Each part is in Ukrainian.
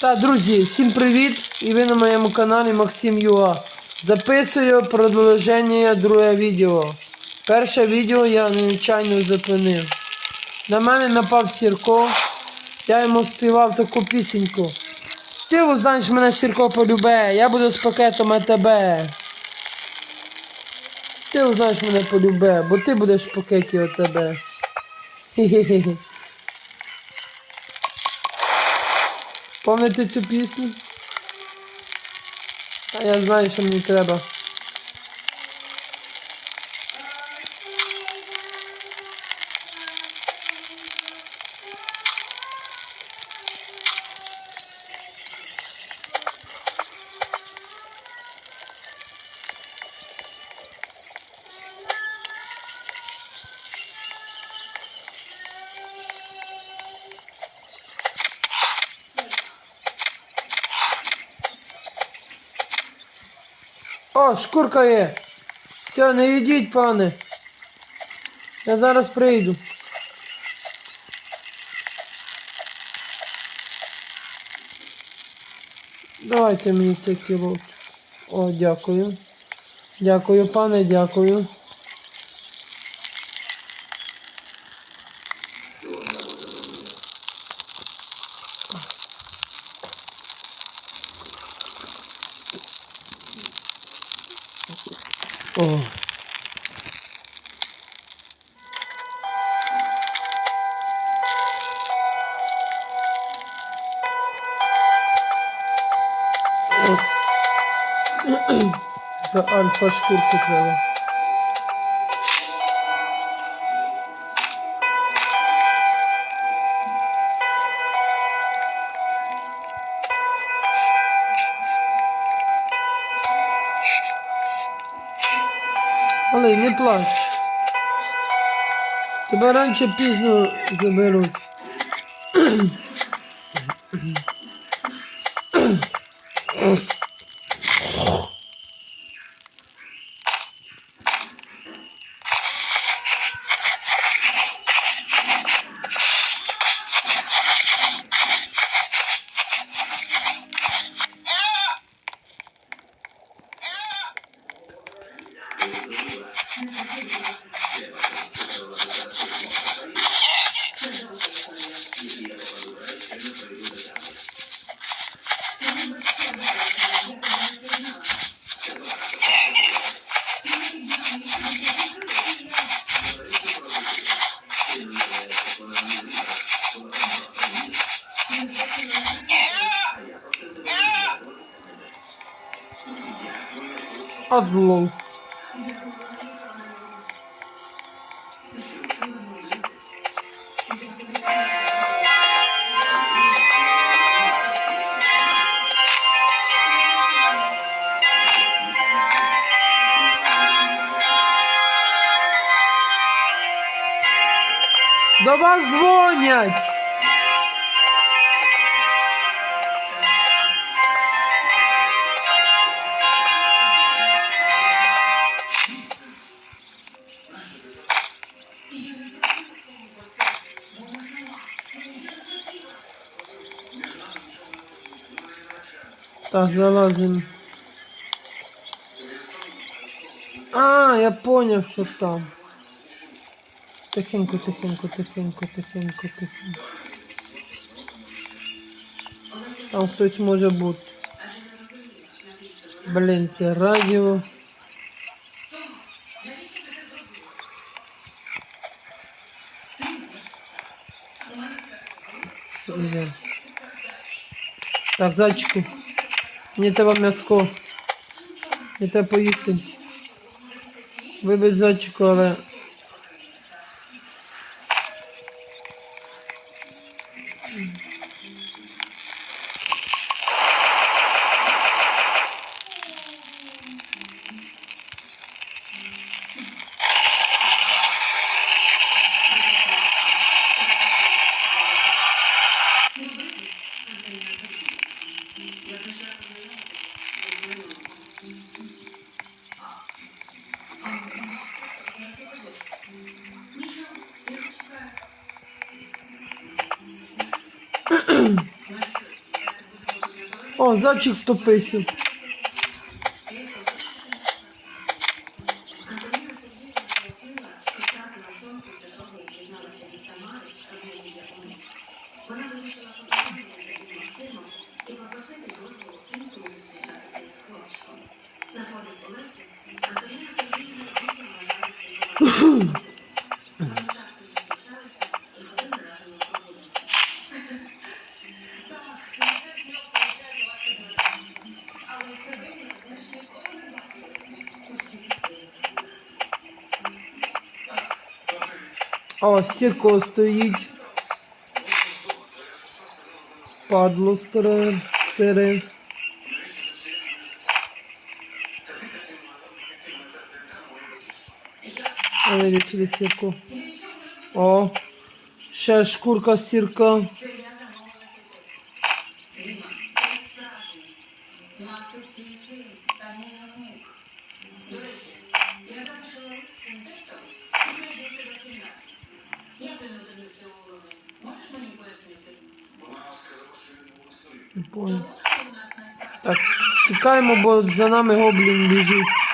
Та, друзі, всім привіт! І ви на моєму каналі Максим Юа. Записую продовження друге відео. Перше відео я нечайно зупинив. На мене напав Сірко. Я йому співав таку пісеньку. Ти узнаєш мене Сірко полюбе, я буду з пакетом АТБ. Ти узнаєш мене полюбе, бо ти будеш в пакеті АТБ. Хе-хе-хе. Пам'ятаєте цю пісню? А я знаю, що мені треба. О, шкурка є. Все, не йдіть, пане. Я зараз прийду. Давайте мені це кіло. О, дякую. Дякую, пане, дякую. О. Це альфа шкурку треба. Але не плач. Тебе раніше пізно заберуть. Облом. Дзвонять. Так, залазим. А, я понял, що там. Тихенько, тихенько, тихенько, тихенько, тихенько. Там хтось може бути. Блін, це радіо. Так, зайчику. Мені треба м'яско. Мені треба поїсти. Вибить зайчику, але О, зайчик втопився. О, сірко стоїть. Падло старе, старе. Вилічили сірку. О, ще шкурка сірка. Понял. Так, тікаємо, бо за нами гоблін біжить.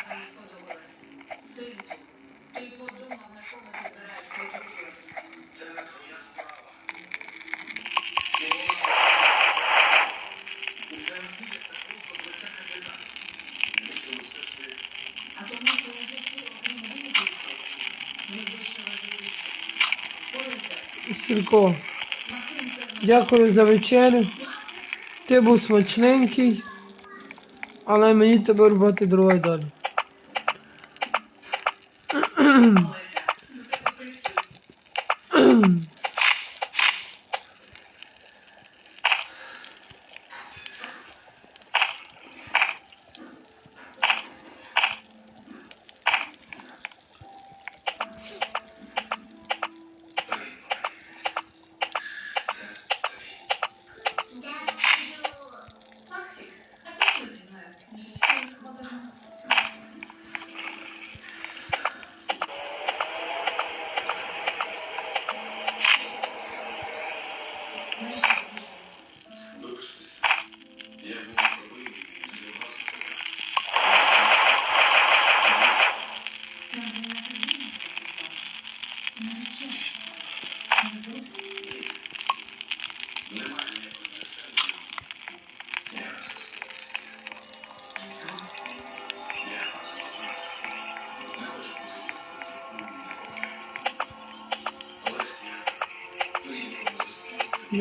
Сірко, дякую за вечерю. Ти був смачненький, але мені тебе рубати дрова далі.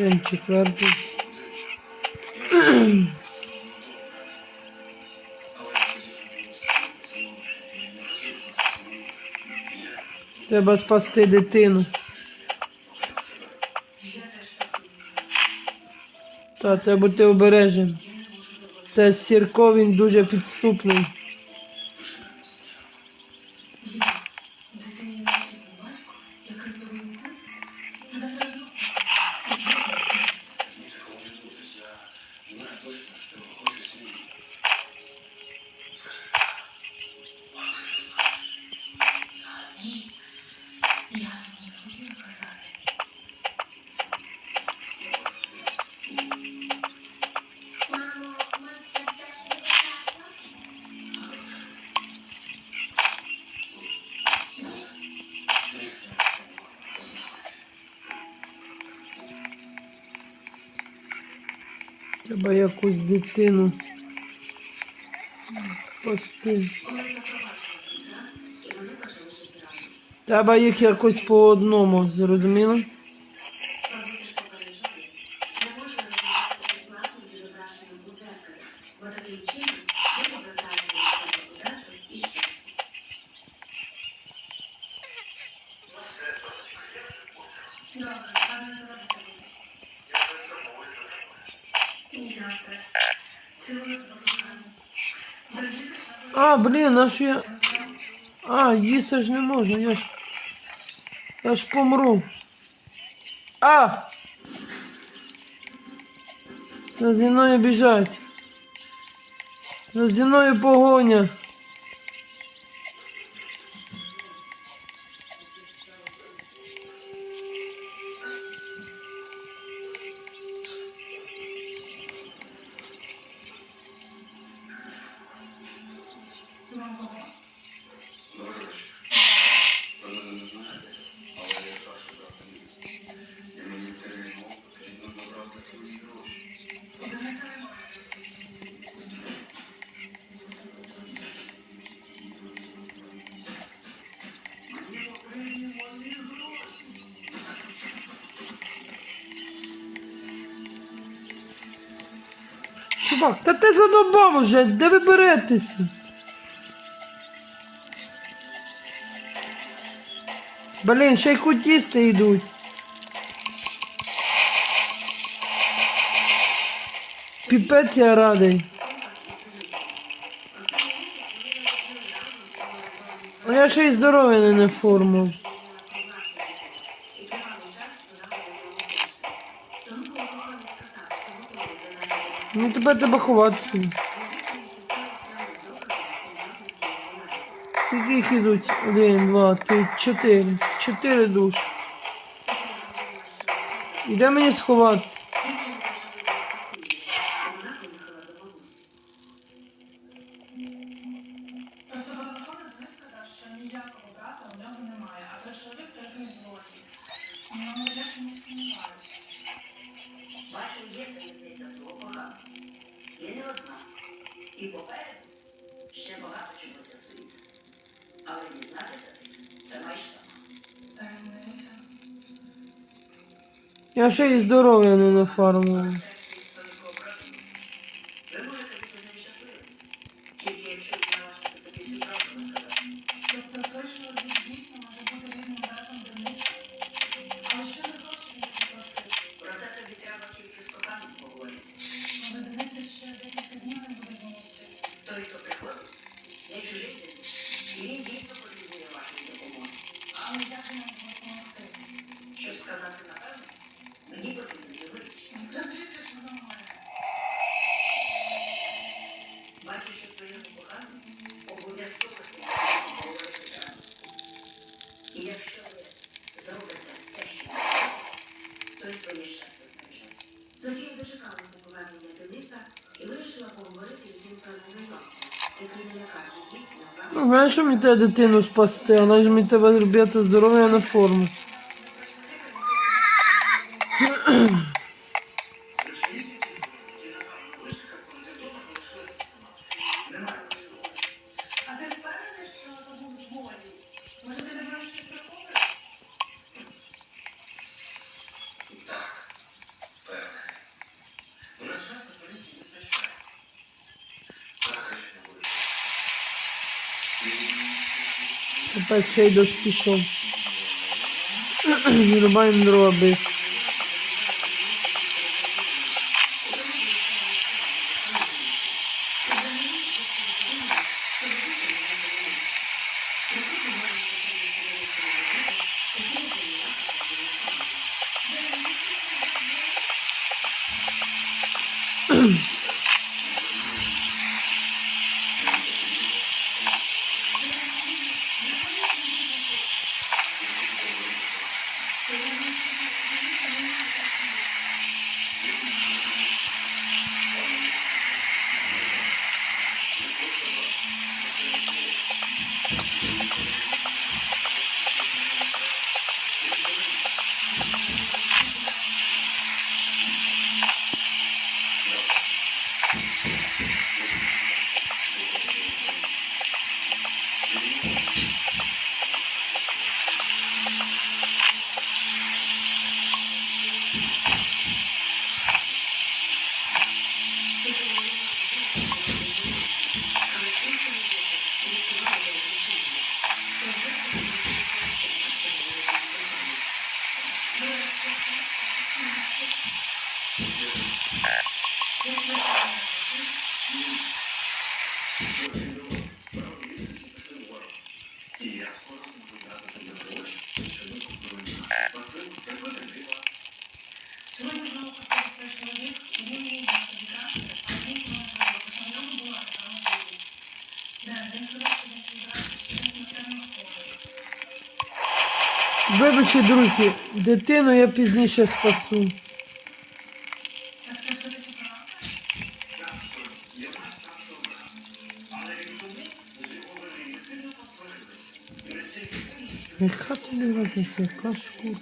День четвертий. Треба спасти дитину. Та треба бути обережним. Це Сірко, він дуже підступний. Знаю точно, що хочу сім'ї. Треба якусь дитину спасти. Треба їх якось по одному, зрозуміло? А, блін, а що я. А, їсти ж не можна, я ж. Я ж помру. А! За зі біжать. За зі мною погоня. собак. Та ти задобав уже, де ви беретеся? Блін, ще й кутісти йдуть. Піпець я радий. Ну, я ще й здоров'я не на форму. Ну тебе треба ховатися. Сюди їх ідуть. Один, два, три, чотири. Чотири душ. І де мені сховатися? серйозно. І попереду ще багато чого з'ясується. Але дізнатися це майже. Я ще й здоров'я не на фарму. Ну, знаєш, що мені треба дитину спасти? Вона ж мені треба зробити здоров'я на форму. Тепер цей дощ пішов. Вирубаємо дрова. Mm-hmm. Коротше, друзі, дитину я пізніше спасу. Яка ти розніс, яка шкурка.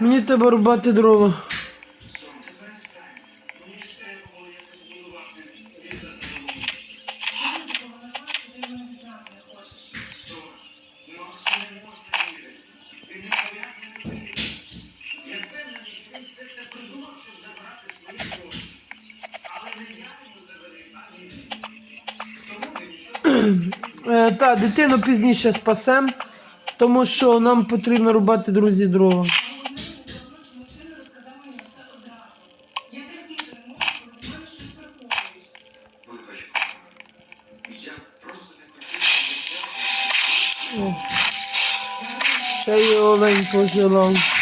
Мені треба рубати дрова. Е, та, дитину пізніше спасем, тому що нам потрібно рубати друзі дрова. Та й олень пожелав.